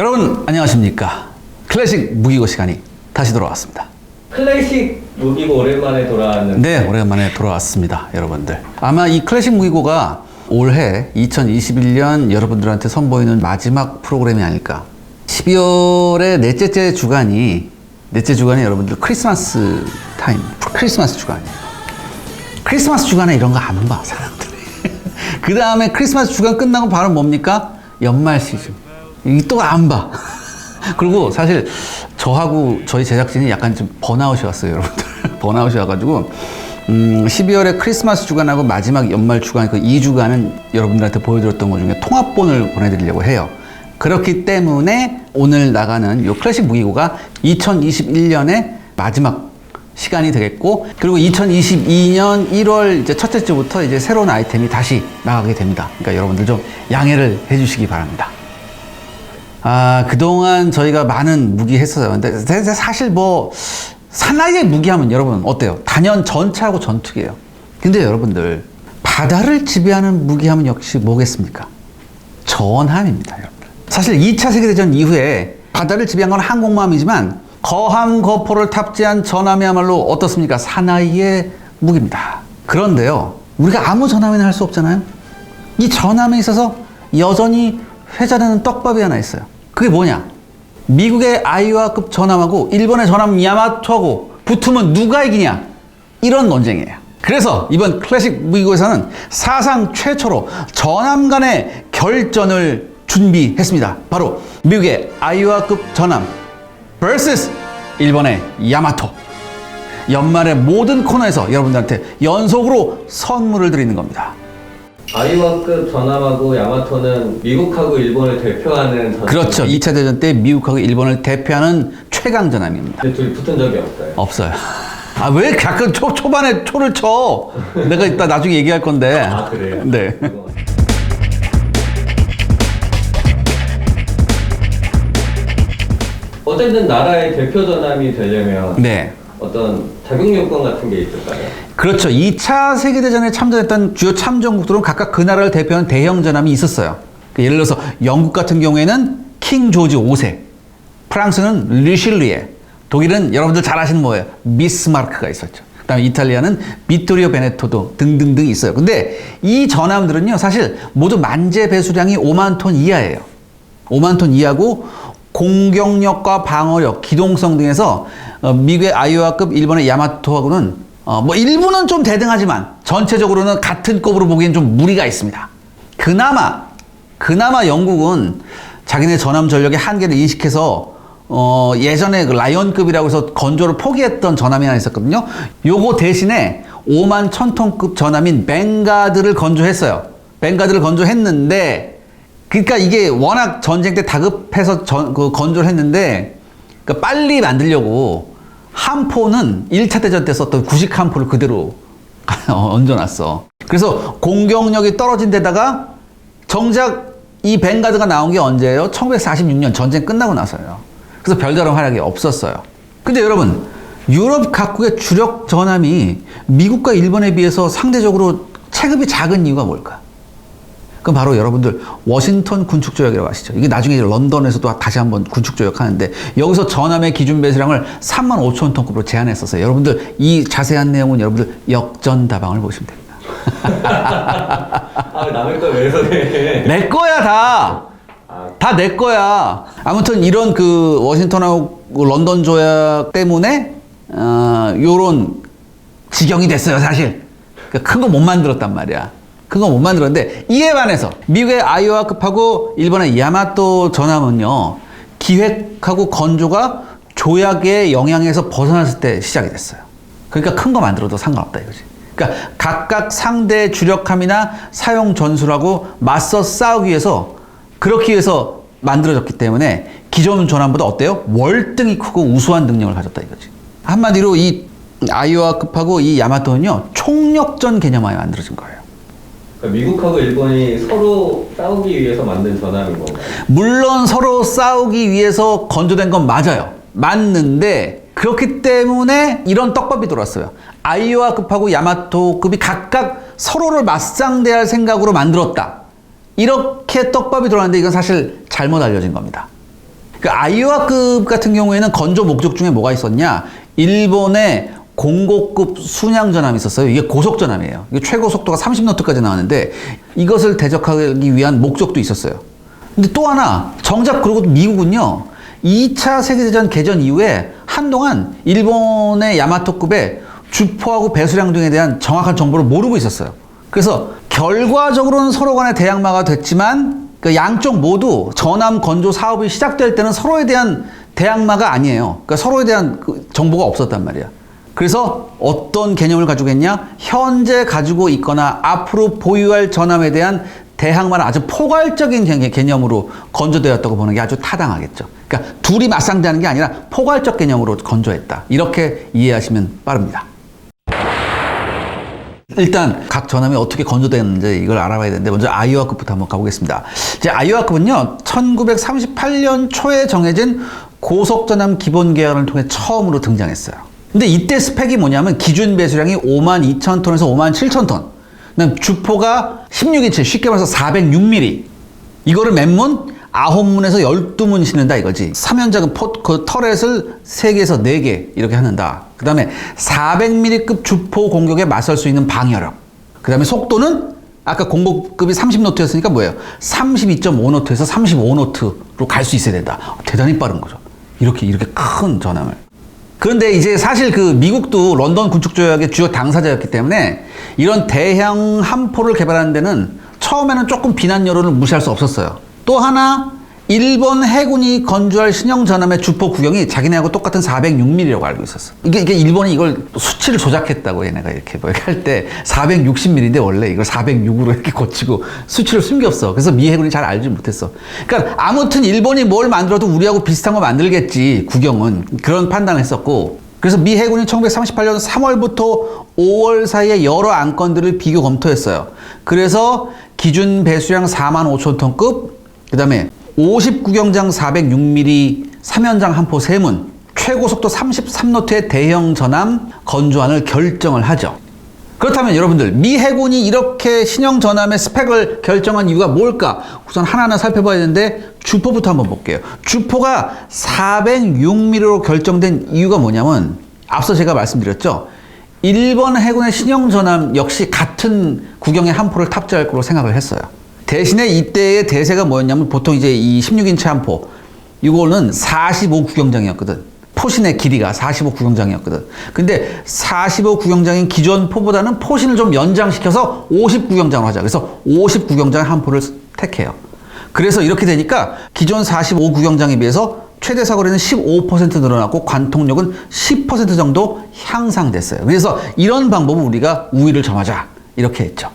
여러분 안녕하십니까? 클래식 무기고 시간이 다시 돌아왔습니다. 클래식 무기고 오랜만에 돌아왔는데. 네 오랜만에 돌아왔습니다 여러분들. 아마 이 클래식 무기고가 올해 2021년 여러분들한테 선보이는 마지막 프로그램이 아닐까. 12월의 넷째 주간이 넷째 주간이 여러분들 크리스마스 타임 크리스마스 주간이에요. 크리스마스 주간에 이런 거 안 봐 사람들이. 그 다음에 크리스마스 주간 끝나고 바로 뭡니까? 연말 시즌. 이 또 안 봐. 그리고 사실 저하고 저희 제작진이 약간 좀 번아웃이 왔어요, 여러분들. 번아웃이 와가지고 음, 12월에 크리스마스 주간하고 마지막 연말 주간 그 2주간은 여러분들한테 보여드렸던 것 중에 통합본을 보내드리려고 해요. 그렇기 때문에 오늘 나가는 요 클래식 무기고가 2021년의 마지막 시간이 되겠고 그리고 2022년 1월 이제 첫째 주부터 이제 새로운 아이템이 다시 나가게 됩니다. 그러니까 여러분들 좀 양해를 해주시기 바랍니다. 아, 그동안 저희가 많은 무기 했어요. 근데 사실 뭐, 사나이의 무기하면 여러분 어때요? 단연 전차하고 전투기예요. 근데 여러분들, 바다를 지배하는 무기하면 역시 뭐겠습니까? 전함입니다, 여러분들. 사실 2차 세계대전 이후에 바다를 지배한 건 항공모함이지만 거함 거포를 탑재한 전함이야말로 어떻습니까? 사나이의 무기입니다. 그런데요, 우리가 아무 전함이나 할 수 없잖아요. 이 전함에 있어서 여전히 회자되는 떡밥이 하나 있어요. 그게 뭐냐? 미국의 아이와급 전함하고 일본의 전함 야마토하고 붙으면 누가 이기냐? 이런 논쟁이에요. 그래서 이번 클래식 무기고에서는 사상 최초로 전함 간의 결전을 준비했습니다. 바로 미국의 아이와급 전함 vs 일본의 야마토. 연말의 모든 코너에서 여러분들한테 연속으로 선물을 드리는 겁니다. 아이와급 전함하고 야마토는 미국하고 일본을 대표하는 전함. 그렇죠. 2차 대전 때 미국하고 일본을 대표하는 최강 전함입니다. 근데 둘이 붙은 적이 없어요. 없어요. 아, 왜 가끔 초, 초반에 초를 쳐? 내가 이따 나중에 얘기할 건데. 아 그래요? 네. 어쨌든 나라의 대표 전함이 되려면 네. 어떤 자격 요건 같은 게 있을까요? 그렇죠. 2차 세계대전에 참전했던 주요 참전국들은 각각 그 나라를 대표하는 대형 전함이 있었어요. 그 예를 들어서 영국 같은 경우에는 킹 조지 5세, 프랑스는 리실리에, 독일은 여러분들 잘 아시는 뭐예요? 미스마르크가 있었죠. 그다음에 이탈리아는 비토리오 베네토도 등등등 있어요. 근데 이 전함들은요, 사실 모두 만재 배수량이 5만 톤 이하예요. 5만 톤 이하고 공격력과 방어력, 기동성 등에서 어, 미국의 아이오와급, 일본의 야마토하고는 어, 뭐 일부는 좀 대등하지만 전체적으로는 같은 급으로 보기엔 좀 무리가 있습니다. 그나마 그나마 영국은 자기네 전함 전력의 한계를 인식해서 어, 예전에 그 라이언급이라고 해서 건조를 포기했던 전함이 하나 있었거든요. 요거 대신에 5만 1000톤급 전함인 벵가드를 건조했어요. 벵가드를 건조했는데 그러니까 이게 워낙 전쟁 때 다급해서 전, 그 건조를 했는데 그러니까 빨리 만들려고 함포는 1차 대전 때 썼던 구식 함포를 그대로 얹어놨어. 그래서 공격력이 떨어진 데다가 정작 이 벵가드가 나온 게 언제예요? 1946년 전쟁 끝나고 나서요. 그래서 별다른 활약이 없었어요. 근데 여러분, 유럽 각국의 주력 전함이 미국과 일본에 비해서 상대적으로 체급이 작은 이유가 뭘까? 그럼 바로 여러분들 워싱턴 군축 조약이라고 아시죠? 이게 나중에 이제 런던에서도 다시 한번 군축 조약 하는데 여기서 전함의 기준 배수량을 3만 5천 톤급으로 제한했었어요. 여러분들 이 자세한 내용은 여러분들 역전 다방을 보시면 됩니다. 아 남의 걸왜 손해? 내 거야 다. 아, 다내 거야. 아무튼 이런 그 워싱턴하고 런던 조약 때문에 어 요런 지경이 됐어요, 사실. 그러니까 큰거 못 만들었단 말이야. 큰거못 만들었는데 이에 반해서 미국의 아이오와급하고 일본의 야마토 전함은요. 기획하고 건조가 조약의 영향에서 벗어났을 때 시작이 됐어요. 그러니까 큰 거 만들어도 상관없다 이거지. 그러니까 각각 상대 주력함이나 사용 전술하고 맞서 싸우기 위해서 그렇기 위해서 만들어졌기 때문에 기존 전함보다 어때요? 월등히 크고 우수한 능력을 가졌다 이거지. 한마디로 이 아이오와급하고 이 야마토는요 총력전 개념하에 만들어진 거예요. 그러니까 미국하고 일본이 서로 싸우기 위해서 만든 전함인 건가요? 물론 서로 싸우기 위해서 건조된 건 맞아요. 맞는데 그렇기 때문에 이런 떡밥이 돌았어요. 아이오와급하고 야마토급이 각각 서로를 맞상대할 생각으로 만들었다. 이렇게 떡밥이 돌았는데 이건 사실 잘못 알려진 겁니다. 그 아이오아급 같은 경우에는 건조 목적 중에 뭐가 있었냐? 일본의 공고급 순양 전함이 있었어요. 이게 고속 전함이에요. 이게 최고 속도가 30노트까지 나왔는데 이것을 대적하기 위한 목적도 있었어요. 근데 또 하나 정작 그리고 미국은요. 2차 세계대전 개전 이후에 한동안 일본의 야마토급의 주포하고 배수량 등에 대한 정확한 정보를 모르고 있었어요. 그래서 결과적으로는 서로 간에 대항마가 됐지만 그 양쪽 모두 전함 건조 사업이 시작될 때는 서로에 대한 대항마가 아니에요. 그러니까 서로에 대한 그 정보가 없었단 말이야. 그래서 어떤 개념을 가지고 있냐? 현재 가지고 있거나 앞으로 보유할 전함에 대한 대항마는 아주 포괄적인 개- 개념으로 건조되었다고 보는 게 아주 타당하겠죠. 그러니까 둘이 맞상대하는 게 아니라 포괄적 개념으로 건조했다. 이렇게 이해하시면 빠릅니다. 일단 각 전함이 어떻게 건조되는지 이걸 알아봐야 되는데 먼저 아이오아급부터 한번 가보겠습니다. 이제 아이오아급은요 1938년 초에 정해진 고속전함 기본 계약을 통해 처음으로 등장했어요. 근데 이때 스펙이 뭐냐면 기준 배수량이 5만 2천 톤에서 5만 7천 톤. 그다음 주포가 16인치 쉽게 말해서 406mm. 이거를 맨문 9문에서 12문 싣는다 이거지. 3연작은 포, 그 터렛을 3개에서 4개 이렇게 하는다. 그 다음에 400mm급 주포 공격에 맞설 수 있는 방열력. 그 다음에 속도는 아까 공급급이 30노트였으니까 뭐예요? 32.5노트에서 35노트로 갈 수 있어야 된다. 대단히 빠른 거죠. 이렇게, 이렇게 큰 전함을. 그런데 이제 사실 그 미국도 런던 군축 조약의 주요 당사자였기 때문에 이런 대형 함포를 개발하는 데는 처음에는 조금 비난 여론을 무시할 수 없었어요. 또 하나 일본 해군이 건조할 신형 전함의 주포 구경이 자기네하고 똑같은 406mm라고 알고 있었어. 이게 이게 일본이 이걸 수치를 조작했다고 얘네가 이렇게 뭐 할 때 460mm인데 원래 이걸 406으로 이렇게 고치고 수치를 숨겼어. 그래서 미 해군이 잘 알지 못했어. 그러니까 아무튼 일본이 뭘 만들어도 우리하고 비슷한 거 만들겠지. 구경은 그런 판단을 했었고. 그래서 미 해군이 1938년 3월부터 5월 사이에 여러 안건들을 비교 검토했어요. 그래서 기준 배수량 4만 5천 톤급, 그 다음에 59경장 406mm 3연장 함포 3문, 최고 속도 33노트의 대형 전함 건조안을 결정을 하죠. 그렇다면 여러분들 미 해군이 이렇게 신형 전함의 스펙을 결정한 이유가 뭘까? 우선 하나하나 살펴봐야 되는데 주포부터 한번 볼게요. 주포가 406mm로 결정된 이유가 뭐냐면 앞서 제가 말씀드렸죠. 일본 해군의 신형 전함 역시 같은 구경의 함포를 탑재할 거로 생각을 했어요. 대신에 이때의 대세가 뭐였냐면 보통 이제 이 16인치 함포 이거는 45 구경장이었거든. 포신의 길이가 45 구경장이었거든. 근데 45 구경장인 기존 포보다는 포신을 좀 연장시켜서 50 구경장으로 하자. 그래서 50 구경장 함포를 택해요. 그래서 이렇게 되니까 기존 45 구경장에 비해서 최대 사거리는 15% 늘어났고 관통력은 10% 정도 향상됐어요. 그래서 이런 방법을 우리가 우위를 점하자. 이렇게 했죠.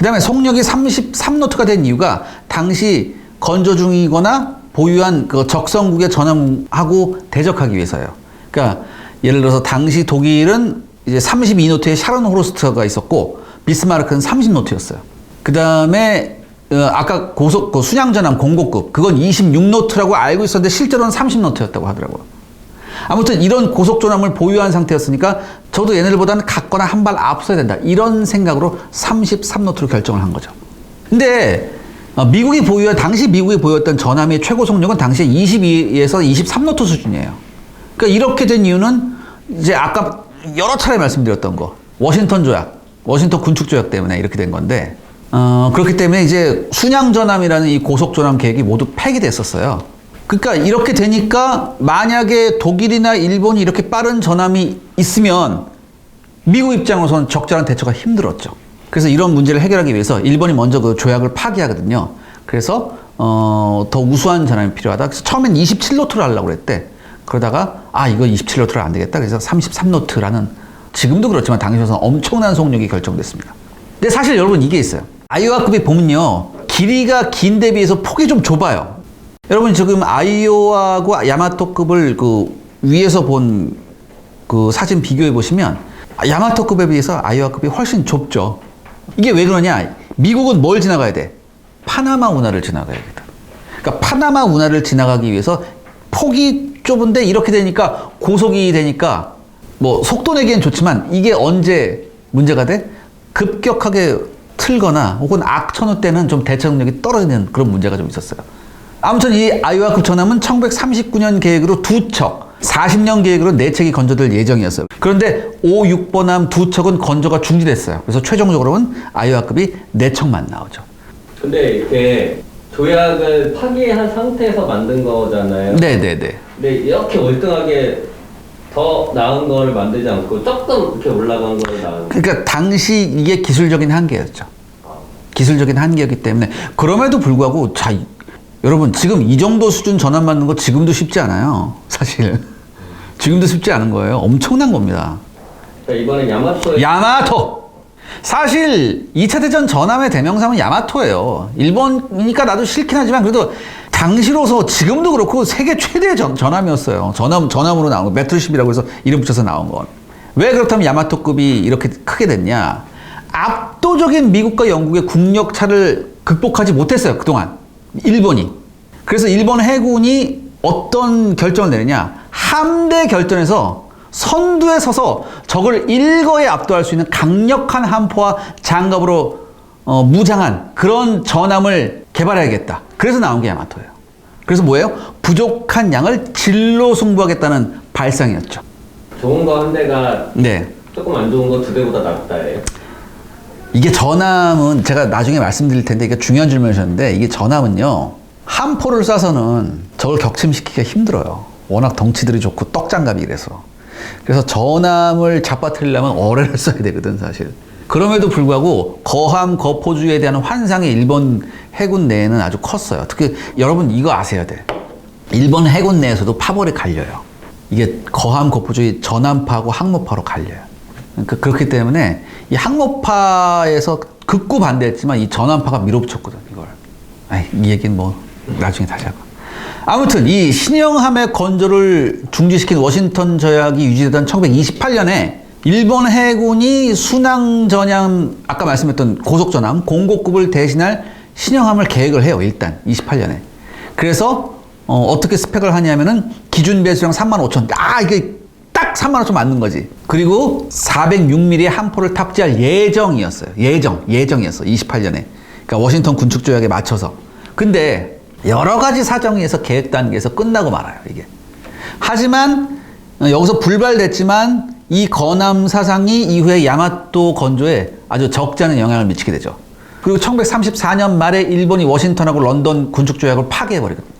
그 다음에 속력이 33노트가 된 이유가 당시 건조 중이거나 보유한 그 적성국의 전함하고 대적하기 위해서예요. 그러니까 예를 들어서 당시 독일은 이제 32노트의 샤론 호르스트가 있었고 비스마르크는 30노트였어요. 그 다음에 어, 아까 고속 그 순양 전함 공고급 그건 26노트라고 알고 있었는데 실제로는 30노트였다고 하더라고요. 아무튼 이런 고속 전함을 보유한 상태였으니까 저도 얘네들보다는 같거나 한 발 앞서야 된다. 이런 생각으로 33노트로 결정을 한 거죠. 근데 어, 미국이 보유한 당시 미국이 보유했던 전함의 최고 속력은 당시에 22에서 23노트 수준이에요. 그러니까 이렇게 된 이유는 이제 아까 여러 차례 말씀드렸던 거 워싱턴 조약, 워싱턴 군축 조약 때문에 이렇게 된 건데 어, 그렇기 때문에 이제 순양 전함이라는 이 고속 전함 계획이 모두 폐기됐었어요. 그러니까 이렇게 되니까 만약에 독일이나 일본이 이렇게 빠른 전함이 있으면 미국 입장으로서는 적절한 대처가 힘들었죠. 그래서 이런 문제를 해결하기 위해서 일본이 먼저 그 조약을 파기하거든요. 그래서 어, 더 우수한 전함이 필요하다. 그래서 처음엔 27노트를 하려고 그랬대. 그러다가 아 이거 27노트로 안 되겠다. 그래서 33노트라는 지금도 그렇지만 당시에서는 엄청난 속력이 결정됐습니다. 근데 사실 여러분 이게 있어요. 아이오아급이 보면요 길이가 긴데 비해서 폭이 좀 좁아요. 여러분 지금 아이오하고 야마토급을 그 위에서 본 그 사진 비교해 보시면 야마토급에 비해서 아이오하급이 훨씬 좁죠. 이게 왜 그러냐? 미국은 뭘 지나가야 돼? 파나마 운하를 지나가야겠다. 그러니까 파나마 운하를 지나가기 위해서 폭이 좁은데 이렇게 되니까 고속이 되니까 뭐 속도 내기엔 좋지만 이게 언제 문제가 돼? 급격하게 틀거나 혹은 악천후 때는 좀 대처 능력이 떨어지는 그런 문제가 좀 있었어요. 아무튼 이 아이와급 전함은 1939년 계획으로 두 척, 40년 계획으로 네 척이 건조될 예정이었어요. 그런데 5, 6번함 두 척은 건조가 중지됐어요. 그래서 최종적으로는 아이와급이 네 척만 나오죠. 근데 이게 조약을 파기한 상태에서 만든 거잖아요. 네네네. 근데 이렇게 월등하게 더 나은 거를 만들지 않고 조금 이렇게 올라간 거를 나은 거. 그러니까 당시 이게 기술적인 한계였죠. 기술적인 한계였기 때문에 그럼에도 불구하고 자 이- 여러분 지금 이 정도 수준 전환 받는 거 지금도 쉽지 않아요. 사실 지금도 쉽지 않은 거예요. 엄청난 겁니다. 자, 이번엔 야마토의 야마토. 사실 2차 대전 전함의 대명사는 야마토예요. 일본이니까 나도 싫긴 하지만 그래도 당시로서 지금도 그렇고 세계 최대 전, 전함이었어요. 전함, 전함으로 나온 거. 배틀십이라고 해서 이름 붙여서 나온 건. 왜 그렇다면 야마토급이 이렇게 크게 됐냐? 압도적인 미국과 영국의 국력 차를 극복하지 못했어요. 그동안. 일본이. 그래서 일본 해군이 어떤 결정을 내느냐? 함대 결전에서 선두에 서서 적을 일거에 압도할 수 있는 강력한 함포와 장갑으로 어, 무장한 그런 전함을 개발해야겠다. 그래서 나온 게 야마토예요. 그래서 뭐예요? 부족한 양을 진로 승부하겠다는 발상이었죠. 좋은 거 한 대가 네. 조금 안 좋은 거 두 대보다 낫다예요. 이게 전함은 제가 나중에 말씀드릴 텐데 이게 중요한 질문이셨는데 이게 전함은요 함포를 쏴서는 적을 격침시키기가 힘들어요. 워낙 덩치들이 좋고 떡장갑이 이래서 그래서 전함을 잡아뜨리려면 어뢰를 써야 되거든 사실. 그럼에도 불구하고 거함 거포주에 대한 환상이 일본 해군 내에는 아주 컸어요. 특히 여러분 이거 아셔야 돼. 일본 해군 내에서도 파벌이 갈려요. 이게 거함 거포주의 전함파하고 항모파로 갈려요. 그러니까 그렇기 때문에 이 항모파에서 극구 반대했지만 이 전함파가 밀어붙였거든 이걸. 아이, 이 얘기는 뭐 나중에 다시 하고. 아무튼 이 신형함의 건조를 중지시킨 워싱턴 조약이 유지되던 1928년에 일본 해군이 순항 전함 아까 말씀했던 고속 전함 공고급을 대신할 신형함을 계획을 해요 일단 28년에. 그래서 어, 떻게 스펙을 하냐면은 기준 배수량 3만 5천. 아 이게 딱 3만 5천 맞는 거지. 그리고 406mm의 함포를 탑재할 예정이었어요. 예정, 예정이었어. 28년에. 그러니까 워싱턴 군축 조약에 맞춰서. 근데 여러 가지 사정에 의해서 계획 단계에서 끝나고 말아요. 이게. 하지만 어, 여기서 불발됐지만 이 건함 사상이 이후에 야마토 건조에 아주 적지 않은 영향을 미치게 되죠. 그리고 1934년 말에 일본이 워싱턴하고 런던 군축 조약을 파기해버리거든요.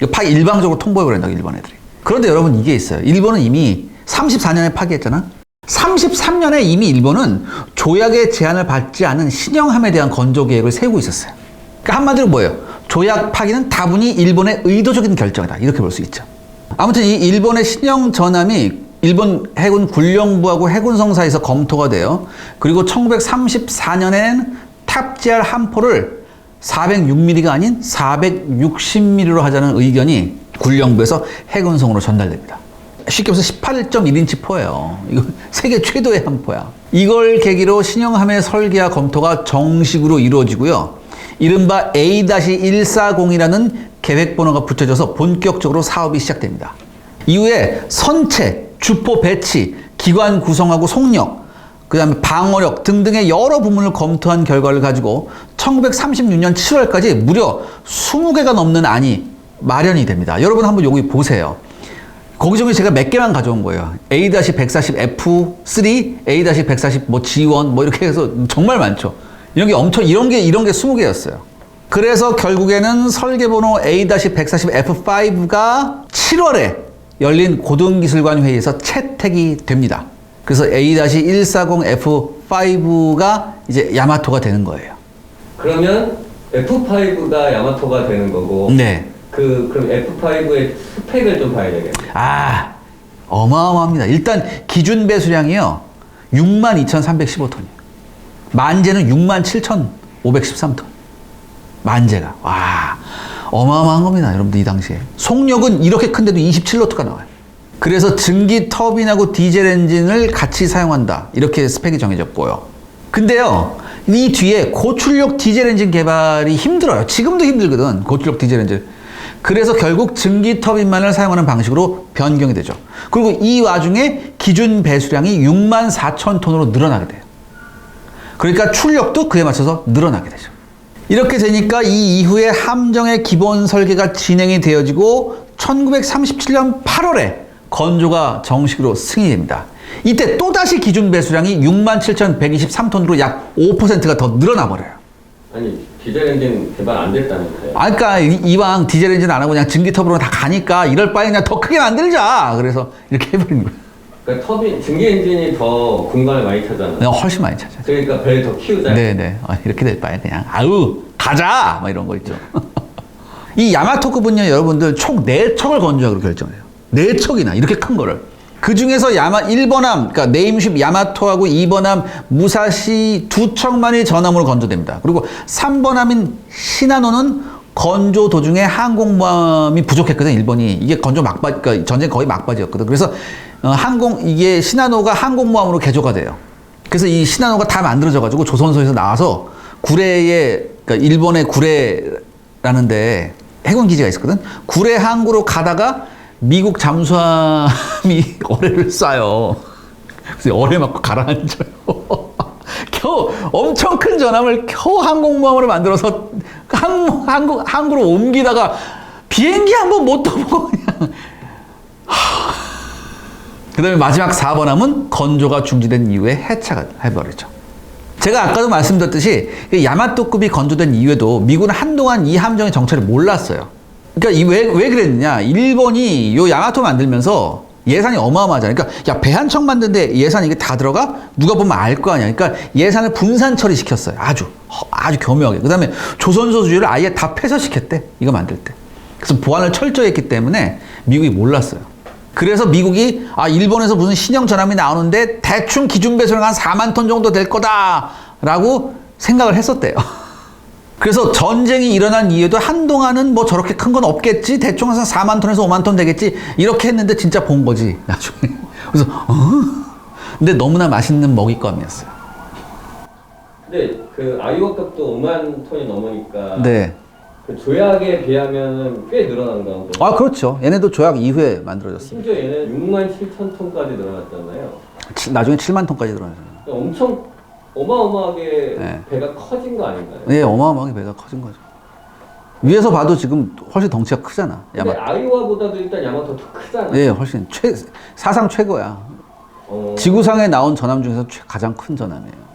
이거 파기 일방적으로 통보해버린다고 일본 애들이. 그런데 여러분 이게 있어요. 일본은 이미 34년에 파기했잖아. 33년에 이미 일본은 조약의 제한을 받지 않은 신형함에 대한 건조 계획을 세우고 있었어요. 그러니까 한마디로 뭐예요? 조약 파기는 다분히 일본의 의도적인 결정이다. 이렇게 볼 수 있죠. 아무튼 이 일본의 신형 전함이 일본 해군 군령부하고 해군성사에서 검토가 돼요. 그리고 1934년엔 탑재할 함포를 406mm가 아닌 460mm로 하자는 의견이 군령부에서 해군성으로 전달됩니다. 쉽게 말해서 18.1인치 포예요. 이거 세계 최도의 함포야. 이걸 계기로 신형함의 설계와 검토가 정식으로 이루어지고요. 이른바 A-140이라는 계획 번호가 붙여져서 본격적으로 사업이 시작됩니다. 이후에 선체, 주포 배치, 기관 구성하고 속력, 그 다음에 방어력 등등의 여러 부문을 검토한 결과를 가지고 1936년 7월까지 무려 20개가 넘는 안이 마련이 됩니다. 여러분 한번 여기 보세요. 거기 중에 제가 몇 개만 가져온 거예요. A-140F3, A-140 뭐 G1 뭐 이렇게 해서 정말 많죠. 이런 게 엄청 이런 게 이런 게 20개였어요. 그래서 결국에는 설계번호 A-140F5가 7월에 열린 고등기술관 회의에서 채택이 됩니다. 그래서 A-140F5가 이제 야마토가 되는 거예요. 그러면 F5가 야마토가 되는 거고 네. 그 그럼 F5의 스펙을 좀 봐야 되겠네. 아, 어마어마합니다. 일단 기준 배수량이요. 62,315톤이에요. 만재는 67,513톤. 만재가. 와, 어마어마한 겁니다. 여러분들 이 당시에. 속력은 이렇게 큰데도 27노트가 나와요. 그래서 증기 터빈하고 디젤 엔진을 같이 사용한다. 이렇게 스펙이 정해졌고요. 근데요, 이 뒤에 고출력 디젤 엔진 개발이 힘들어요. 지금도 힘들거든. 고출력 디젤 엔진. 그래서 결국 증기 터빈만을 사용하는 방식으로 변경이 되죠. 그리고 이 와중에 기준 배수량이 6만 4천 톤으로 늘어나게 돼요. 그러니까 출력도 그에 맞춰서 늘어나게 되죠. 이렇게 되니까 이 이후에 함정의 기본 설계가 진행이 되어지고 1937년 8월에 건조가 정식으로 승인됩니다. 이때 또다시 기준 배수량이 67,123톤으로 약 5%가 더 늘어나 버려요. 아니 디젤 엔진 개발 안 됐다면서요? 아, 그러니까 이- 이왕 디젤 엔진 안 하고 그냥 증기터보로 다 가니까 이럴 바에 그냥 더 크게 만들자. 그래서 이렇게 해버린 거예요. 그러니까 터빈 증기 엔진이 더 공간을 많이 차잖아요. 내가 훨씬 많이 찾아요. 그러니까 배더 키우자. 네네. 어, 이렇게 될 바에 그냥 아우 가자 막 이런 거 있죠. 이 야마토급은요 여러분들 총 4척을 건조하기로 결정해요. 4척이나 이렇게 큰 거를. 그 중에서 야마 1번함, 그러니까 네임쉽 야마토하고 2번함 무사시 두 척만이 전함으로 건조됩니다. 그리고 3번함인 시나노는 건조 도중에 항공모함이 부족했거든 일본이 이게 건조 막바 그러니까 전쟁 거의 막바지였거든. 그래서 어, 항공 이게 시나노가 항공모함으로 개조가 돼요. 그래서 이 시나노가 다 만들어져 가지고 조선소에서 나와서 구례에 그러니까 일본의 구례라는데 해군 기지가 있었거든. 구례 항구로 가다가 미국 잠수함이 어뢰를 쏴요. 그래서 어뢰 맞고 가라앉아요. 겨우 엄청 큰 전함을 겨우 항공모함으로 만들어서 항, 항구, 항구로 옮기다가 비행기 한 번못 타보고 그냥 그 다음에 마지막 4번 함은 건조가 중지된 이후에 해체가 해버리죠. 제가 아까도 말씀드렸듯이 이 야마토급이 건조된 이후에도 미군은 한동안 이 함정의 정체를 몰랐어요. 그러니까 이 왜, 왜 그랬느냐. 일본이 요 야마토 만들면서 예산이 어마어마하잖아요. 그러니까 야, 배한척 만드는데 예산 이게 다 들어가? 누가 보면 알 거 아니야. 그러니까 예산을 분산 처리시켰어요. 아주, 허- 아주 교묘하게. 그 다음에 조선소주의를 아예 다 폐쇄시켰대. 이거 만들 때. 그래서 보안을 철저히 했기 때문에 미국이 몰랐어요. 그래서 미국이 아 일본에서 무슨 신형 전함이 나오는데 대충 기준 배수량 한 4만 톤 정도 될 거다라고 생각을 했었대요. 그래서 전쟁이 일어난 이후에도 한동안은 뭐 저렇게 큰 건 없겠지 대충 해서 4만 톤에서 5만 톤 되겠지 이렇게 했는데 진짜 본 거지 나중에 그래서 어? 근데 너무나 맛있는 먹잇감이었어요. 근데 그 아이오급도 5만 톤이 넘으니까 네. 그 조약에 비하면 꽤 늘어난 거. 아 그렇죠. 얘네도 조약 이후에 만들어졌어요. 심지어 얘는 6만 7천 톤까지 늘어났잖아요. 치- 나중에 7만 톤까지 들어가요. 그러니까 엄청 어마어마하게 네. 배가 커진 거 아닌가요? 예, 어마어마하게 배가 커진 거죠. 위에서 봐도 지금 훨씬 덩치가 크잖아. 근데 야마. 아이오와보다도 일단 야마토 더 크잖아요. 예, 훨씬 최 사상 최고야. 어, 지구상에 나온 전함 중에서 최- 가장 큰 전함이에요.